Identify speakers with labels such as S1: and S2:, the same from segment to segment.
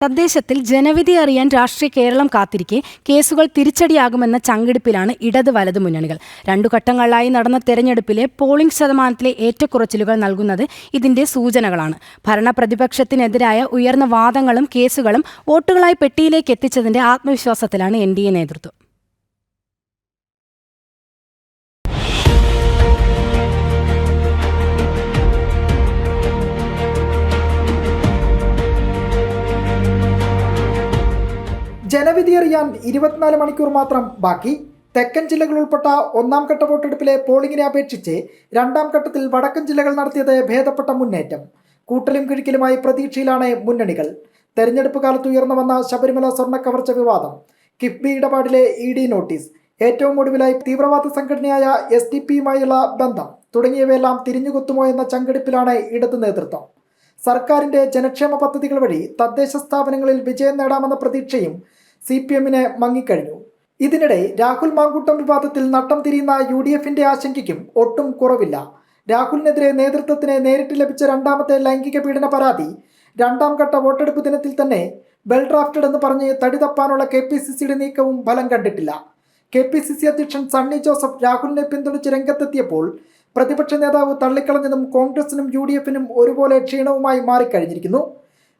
S1: തദ്ദേശത്തിൽ ജനവിധി അറിയാൻ രാഷ്ട്രീയ കേരളം കാത്തിരിക്കെ കേസുകൾ തിരിച്ചടിയാകുമെന്ന ചങ്കിടിപ്പിലാണ് ഇടത് വലത് മുന്നണികൾ. രണ്ടു ഘട്ടങ്ങളിലായി നടന്ന തെരഞ്ഞെടുപ്പിലെ പോളിംഗ് ശതമാനത്തിലെ ഏറ്റക്കുറച്ചിലുകൾ നൽകുന്നത് ഇതിന്റെ സൂചനകളാണ്. ഭരണപ്രതിപക്ഷത്തിനെതിരായ ഉയർന്ന വാദങ്ങളും കേസുകളും വോട്ടുകളായി പെട്ടിയിലേക്ക് എത്തിച്ചതിന്റെ ആത്മവിശ്വാസത്തിലാണ് എൻ ഡി എ നേതൃത്വം.
S2: ജനവിധി അറിയാൻ ഇരുപത്തിനാല് മണിക്കൂർ മാത്രം ബാക്കി. തെക്കൻ ജില്ലകൾ ഉൾപ്പെട്ട ഒന്നാം ഘട്ട വോട്ടെടുപ്പിലെ പോളിംഗിനെ അപേക്ഷിച്ച് രണ്ടാം ഘട്ടത്തിൽ വടക്കൻ ജില്ലകൾ നടത്തിയത് ഭേദപ്പെട്ട മുന്നേറ്റം. കൂട്ടലും കിഴിക്കലുമായി പ്രതീക്ഷയിലാണ് മുന്നണികൾ. തെരഞ്ഞെടുപ്പ് കാലത്ത് ഉയർന്നു വന്ന ശബരിമല സ്വർണ കവർച്ച വിവാദം. കിഫ്ബി ഇടപാടിലെ ഇ ഡി നോട്ടീസ്. ഏറ്റവും ഒടുവിലായി തീവ്രവാദ സംഘടനയായ എസ് ഡി പിയുമായുള്ള ബന്ധം. തുടങ്ങിയവയെല്ലാം തിരിഞ്ഞുകുത്തുമോ എന്ന ചങ്കെടുപ്പിലാണ് ഇടതു നേതൃത്വം. സർക്കാരിന്റെ ജനക്ഷേമ പദ്ധതികൾ വഴി തദ്ദേശ സ്ഥാപനങ്ങളിൽ വിജയം നേടാമെന്ന പ്രതീക്ഷയും സി പി എമ്മിന് മങ്ങിക്കഴിഞ്ഞു. ഇതിനിടെ രാഹുൽ മാങ്കൂട്ടം വിവാദത്തിൽ നട്ടം തിരിയുന്ന യു ഡി എഫിന്റെ ആശങ്കയ്ക്കും ഒട്ടും കുറവില്ല. രാഹുലിനെതിരെ നേതൃത്വത്തിന് നേരിട്ട് ലഭിച്ച രണ്ടാമത്തെ ലൈംഗിക പീഡന പരാതി രണ്ടാം ഘട്ട വോട്ടെടുപ്പ് ദിനത്തിൽ തന്നെ ബെൽ ഡ്രാഫ്റ്റഡ് എന്ന് പറഞ്ഞ് തടി തപ്പാനുള്ള കെ പി സി സിയുടെ നീക്കവും ഫലം കണ്ടിട്ടില്ല. കെ പി സി സി അധ്യക്ഷൻ സണ്ണി ജോസഫ് രാഹുലിനെ പിന്തുണച്ച് രംഗത്തെത്തിയപ്പോൾ പ്രതിപക്ഷ നേതാവ് തള്ളിക്കളഞ്ഞതും കോൺഗ്രസിനും യു ഡി എഫിനും ഒരുപോലെ ക്ഷീണവുമായി മാറിക്കഴിഞ്ഞിരിക്കുന്നു.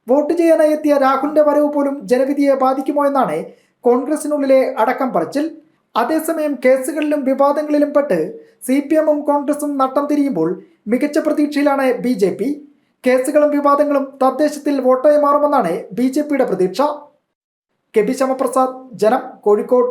S2: വോട്ട് ചെയ്യാനായി എത്തിയ രാഹുലിന്റെ വരവ് പോലും ജനവിധിയെ ബാധിക്കുമോ എന്നാണ് കോൺഗ്രസിനുള്ളിലെ അടക്കം പറച്ചിൽ. അതേസമയം കേസുകളിലും വിവാദങ്ങളിലും പെട്ട് സി പി എമ്മും കോൺഗ്രസും നട്ടം തിരിയുമ്പോൾ മികച്ച പ്രതീക്ഷയിലാണ് ബി ജെ പി. കേസുകളും വിവാദങ്ങളും തദ്ദേശത്തിൽ വോട്ടായി മാറുമെന്നാണ് ബി ജെ പിയുടെ പ്രതീക്ഷ. കെ ബി ശ്യാമപ്രസാദ് ജനം കോഴിക്കോട്.